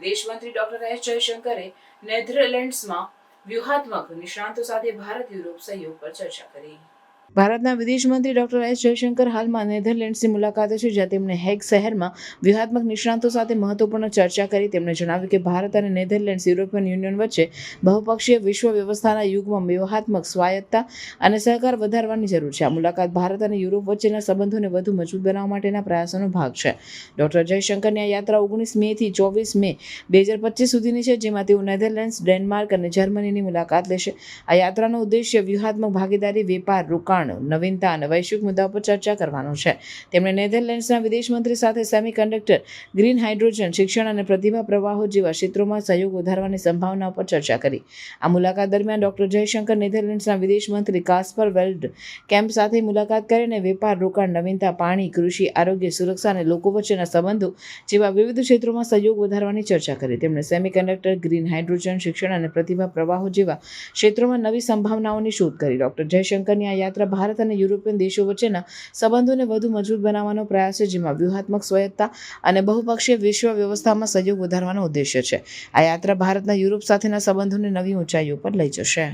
વિદેશ મંત્રી doctor S જયશંકરે નેધરલેન્ડ્સમાં વ્યૂહાત્મક નિષ્ણાંતો સાથે ભારત યુરોપ સહયોગ પર ચર્ચા કરી. ભારતના વિદેશ મંત્રી ડોક્ટર એસ જયશંકર હાલમાં નેધરલેન્ડ્સની મુલાકાતે છે, જ્યાં તેમણે હેગ શહેરમાં વ્યૂહાત્મક નિષ્ણાંતો સાથે મહત્વપૂર્ણ ચર્ચા કરી. તેમણે જણાવ્યું કે ભારત અને નેધરલેન્ડ્સ યુરોપિયન યુનિયન વચ્ચે બહુપક્ષીય વિશ્વ વ્યવસ્થાના યુગમાં વ્યૂહાત્મક સ્વાયત્તતા અને સહકાર વધારવાની જરૂર છે. આ મુલાકાત ભારત અને યુરોપ વચ્ચેના સંબંધોને વધુ મજબૂત બનાવવા માટેના પ્રયાસોનો ભાગ છે. ડોક્ટર જયશંકરની આ યાત્રા ઓગણીસ મે થી ચોવીસ મે બે હજાર પચીસ સુધીની છે, જેમાં તેઓ નેધરલેન્ડ્સ, ડેનમાર્ક અને જર્મનીની મુલાકાત લેશે. આ યાત્રાનો ઉદ્દેશ્ય વ્યૂહાત્મક ભાગીદારી, વેપાર, રોકાણ નવીનતા અને વૈશ્વિક મુદ્દાઓ પર ચર્ચા કરવાનો છે. તેમણે નેધરલેન્ડ્સના વિદેશ સાથે સેમિકન્ડક્ટર, ગ્રીન હાઇડ્રોજન, શિક્ષણ અને પ્રતિભા પ્રવાહો જેવા ક્ષેત્રોમાં સહયોગ વધારવાની સંભાવના પર ચર્ચા કરી. આ મુલાકાત દરમિયાન ડોક્ટર જયશંકર નેધરલેન્ડ્સના વિદેશ કાસ્પર વેલ્ડ કેમ્પ સાથે મુલાકાત કરીને વેપાર, રોકાણ, નવીનતા, પાણી, કૃષિ, આરોગ્ય, સુરક્ષા અને લોકો વચ્ચેના સંબંધો જેવા વિવિધ ક્ષેત્રોમાં સહયોગ વધારવાની ચર્ચા કરી. તેમણે સેમિકન્ડક્ટર, ગ્રીન હાઇડ્રોજન, શિક્ષણ અને પ્રતિભા પ્રવાહો જેવા ક્ષેત્રોમાં નવી સંભાવનાઓની શોધ કરી. ડોક્ટર જયશંકરની આ યાત્રા ભારત અને યુરોપિયન દેશો વચ્ચેના સંબંધોને વધુ મજબૂત બનાવવાનો પ્રયાસ છે, જેમાં વ્યૂહાત્મક સ્વાયત્તતા અને બહુપક્ષીય વિશ્વ વ્યવસ્થામાં સહયોગ વધારવાનો ઉદ્દેશ્ય છે. આ યાત્રા ભારતના યુરોપ સાથેના સંબંધોને નવી ઊંચાઈઓ પર લઈ જશે.